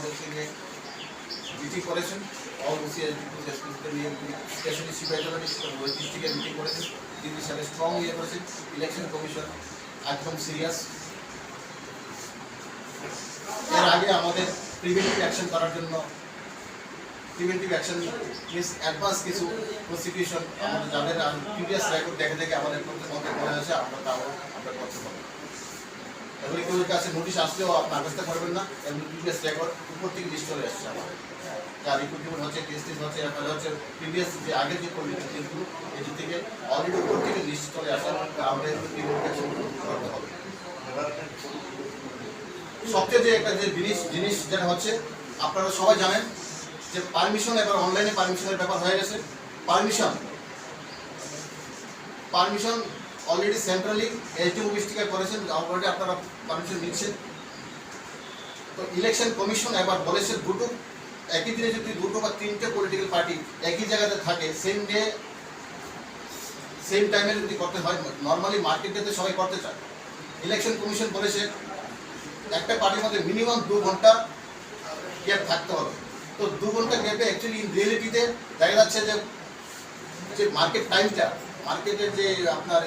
আমাদের সঙ্গে মিটিং করেছেন। এর আগে আমাদের প্রিভেন্টিভ অ্যাকশন করার জন্য প্রিভেন্টিভ অ্যাকশন মিস অ্যাডভান্স কিছু প্রসিকিউশন যাদের দেখে দেখে আমরা তাও আমরা করতে পারব। এগুলি কাছে নোটিশ আসলেও আপনার ব্যবস্থা করবেন না। এগুলি প্রিভিয়াস রেকর্ড উপর থেকে লিস্ট চলে আসছে আমাদের যা রিক্রুটমেন্ট হচ্ছে কেস হচ্ছে এফআইআর হচ্ছে প্রিভিয়াস যে আগের যে কমিটি কেসগুলো এটি থেকে অলরেডি উপর থেকে লিস্ট চলে আসে। আমরা করতে হবে। সবচেয়ে যে একটা যে জিনিস জিনিস যেটা হচ্ছে, আপনারা সবাই জানেন যে পারমিশন এবার অনলাইনে পারমিশনের ব্যাপার হয়ে গেছে। Permission permission already centrally SD office করেছেন অলরেডি আপনারা পারমিশন নিচ্ছেন। তো ইলেকশন কমিশন এবার বলেছে, দুটো, একই দিনে যদি দুটো বা তিনটে পলিটিক্যাল পার্টি একই জায়গাতে থাকে সেম ডে সেম টাইমে যদি করতে হয় নর্মালি মার্কেটে সবাই করতে চায়। ইলেকশন কমিশন বলেছে, একটা পার্টির মধ্যে মিনিমাম দু ঘণ্টা গ্যাপ থাকতে হবে। তো দু ঘণ্টা গ্যাপে অ্যাকচুয়ালি ইন রিয়েলিটিতে দেখা যাচ্ছে যে মার্কেট টাইমটা মার্কেটের যে আপনার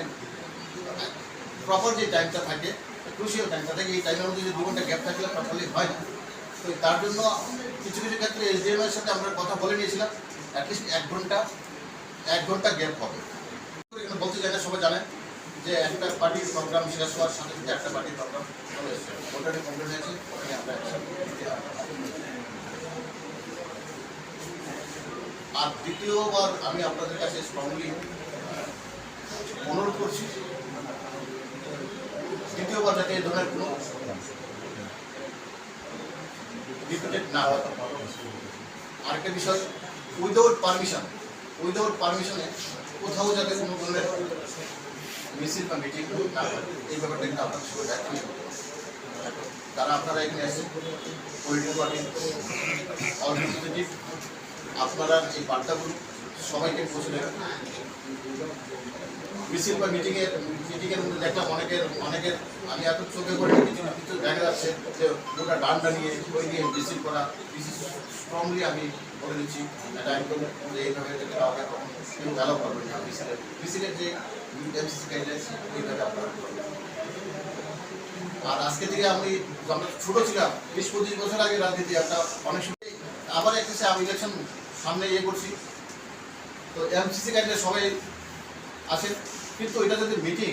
প্রপার যে টাইমটা থাকে ক্রুশিয়াল টাইমটা থাকে, এই টাইমের মধ্যে যে দু ঘণ্টা গ্যাপ থাকলে প্রপারলি হয় না। তো তার জন্য কিছু কিছু ক্ষেত্রে এসডিএম এর সাথে আমরা কথা বলে নিয়েছিলাম অ্যাটলিস্ট এক ঘণ্টা এক ঘণ্টা গ্যাপ হবে। এখানে বলতে চাই না সবাই জানেন যে একটা পার্টির প্রোগ্রাম শেষ হওয়ার সাথে সাথে একটা পার্টির প্রোগ্রাম এসেছে। কমপ্লিট হয়েছে। আর দ্বিতীয়বার আমি আপনাদের কাছে স্ট্রংলি অনুরোধ করছি দ্বিতীয়বার যাতে এই ধরনের কোনো রিপিটেড না হয় আরেকটা বিষয় উইদাউট পারমিশন উইদাউট পারমিশনে কোথাও যাতে কোনো ধরনের মিছিল বা মিটিং না এই ব্যাপারটা কিন্তু আপনাদের সঙ্গে দায়িত্ব তারা আপনারা এখানে এসেছেন পলিটিক্যাল পার্টি অল আপনারা এই বার্তাগুলো সবাইকে পৌঁছে দেবেন। মিছিল বা মিটিংয়ের মিটিংয়ের মধ্যে দেখলাম অনেকের অনেকের, আমি এত চোখে করে কিছু কিছু দেখা যাচ্ছে যে গোটা ডান্ডা নিয়ে, ওই নিয়ে মিছিল করা স্ট্রংলি আমি বলে দিচ্ছি। এটা একদম এইভাবে যদি কাউকে কখনো কেউ অ্যালাউ না মিছিলের মিছিলের যে এমসিসি গাইডলাইন্স ওইভাবে আর আজকে থেকে আমি, আমরা ছোট ছিলাম, বিশ পঁচিশ বছর আগে রাজনীতি একটা, অনেক সময় আবার একটা আমি ইলেকশন সামনে ইয়ে করছি। তো এমসিসি গাইডে সবাই আসেন কিন্তু এটা যদি মিটিং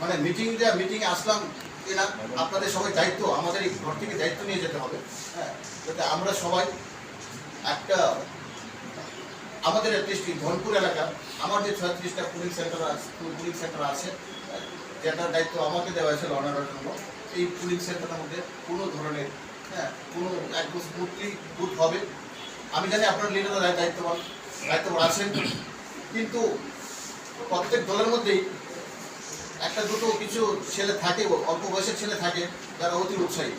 মানে মিটিং দেওয়া মিটিংয়ে আসলাম কিনা আপনাদের সবাই দায়িত্ব, আমাদের এই ঘর থেকে দায়িত্ব নিয়ে যেতে হবে। হ্যাঁ যাতে আমরা সবাই একটা, আমাদের অ্যাটলিস্ট ধনপুর এলাকা, আমার যে ছয়ত্রিশটা পুলিং সেন্টার আছে পুলিং সেন্টার আছে, যেটার দায়িত্ব আমাকে দেওয়া হয়েছে লনার জন্য, এই পুলিং সেন্টারের মধ্যে কোনো ধরনের হ্যাঁ কোনো একদম স্মুথলি বুথ হবে। আমি জানি আপনার লিডাররা দায়িত্ববান দায়িত্ববান আছেন, কিন্তু প্রত্যেক দলের মধ্যেই একটা দুটো কিছু ছেলে থাকে, অল্প বয়সের ছেলে থাকে, যারা অতি উৎসাহী।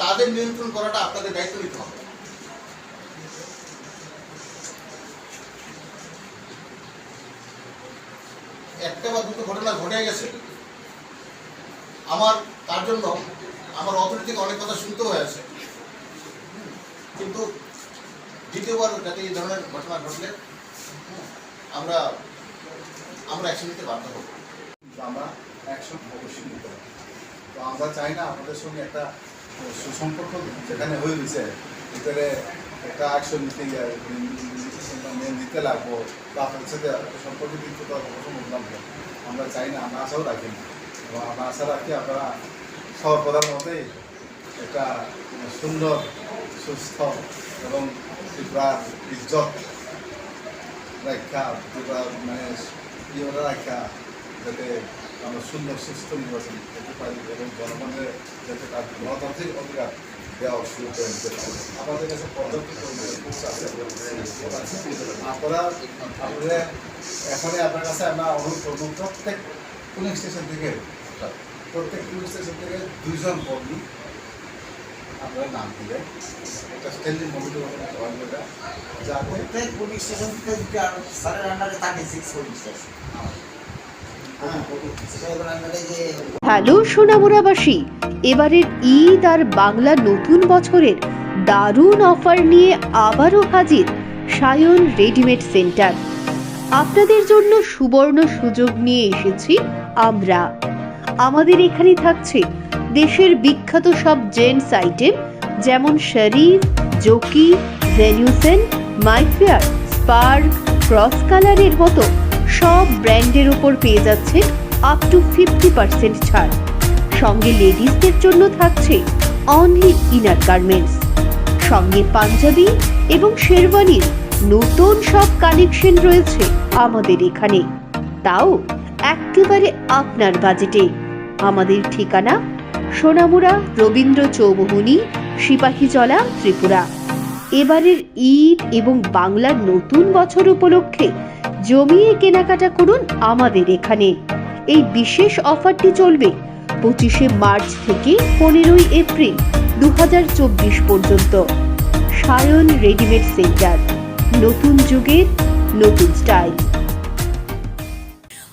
তাদের নিয়ন্ত্রণ করাটা আপনাদের দায়িত্ব নিতে হবে। একটা বা দুটো ঘটনা ঘটে গেছে। আমার, তার জন্য আমার অথরিটি থেকে অনেক কথা শুনতেও হয়েছে কিন্তু দ্বিতীয়বার যাতে এই ধরনের ঘটনা ঘটলে আমরা আমরা অ্যাকশন নিতে বাধ্য হব। আমরা অ্যাকশন অবশ্যই নিতে হবে। তো আমরা চাই না আমাদের সঙ্গে একটা সুসম্পর্ক যেখানে হয়ে গেছে ভিতরে একটা অ্যাকশন নিতে মানে নিতে লাগবো, বা আপনাদের সাথে সম্পর্ক দিতে না। আমরা চাই না, আমরা আশাও রাখি না। এবং আমরা আশা রাখি আপনারা সর্বদার মতেই একটা সুন্দর, সুস্থ এবং ত্রিপুরার ইজ্জত রক্ষা ত্রিপুরা মানে ইয়েটা রক্ষা যাতে আমরা সুন্দর সুস্থ নির্বাচন করতে পারি এবং জনগণের যাতে তার গণতান্ত্রিক অধিকার দেওয়ার সুযোগ করে দিতে পারি আমাদের কাছে পর্যাপ্ত আপনারা আপনাদের এখানে আপনার কাছে আমরা অনুরোধ করব প্রত্যেক পুলিং স্টেশন থেকে প্রত্যেক পুলিং স্টেশন থেকে দুইজন কর্মী আপনারা নাম দিলেন একটা স্ট্যান্ডিং কমিটি জয়েন করে যাতে প্রত্যেক পুলিশ স্টেশন থেকে যদি আর স্যারের আন্ডারে থাকে সিক্স পুলিশ স্টেশন হ্যালো সোনামুরাবাসী এবারের ঈদ আর বাংলা নতুন বছরের দারুণ অফার নিয়ে আবারও হাজির সায়ন রেডিমেড সেন্টার। আপনাদের জন্য সুবর্ণ সুযোগ নিয়ে এসেছি আমরা। আমাদের এখানে থাকছে দেশের বিখ্যাত সব জেন্টস আইটেম, যেমন শরীর জকি জেনিউসেন মাইফেয়ার, স্পার্ক, ক্রস কালারের মতো সব ব্র্যান্ডের উপর পেয়ে যাচ্ছে আপ টু ফিফটি পার্সেন্ট ছাড়। সঙ্গে লেডিসদের জন্য থাকছে অনলি ইনার গার্মেন্টস সঙ্গে পাঞ্জাবি এবং শেরওয়ানির নতুন সব কালেকশন রয়েছে আমাদের এখানে। তাও একেবারে আপনার বাজেটে আমাদের ঠিকানা সোনামুড়া রবীন্দ্র চৌমুহনী, সিপাহীজলা, ত্রিপুরা। এবারের ঈদ এবং বাংলার নতুন বছর উপলক্ষে জমিয়ে কেনাকাটা করুন আমাদের এখানে। এই বিশেষ অফারটি চলবে পঁচিশে মার্চ থেকে পনেরোই এপ্রিল দু হাজার চব্বিশ পর্যন্ত। সায়ন রেডিমেড সেন্টার, নতুন যুগের নতুন স্টাইল।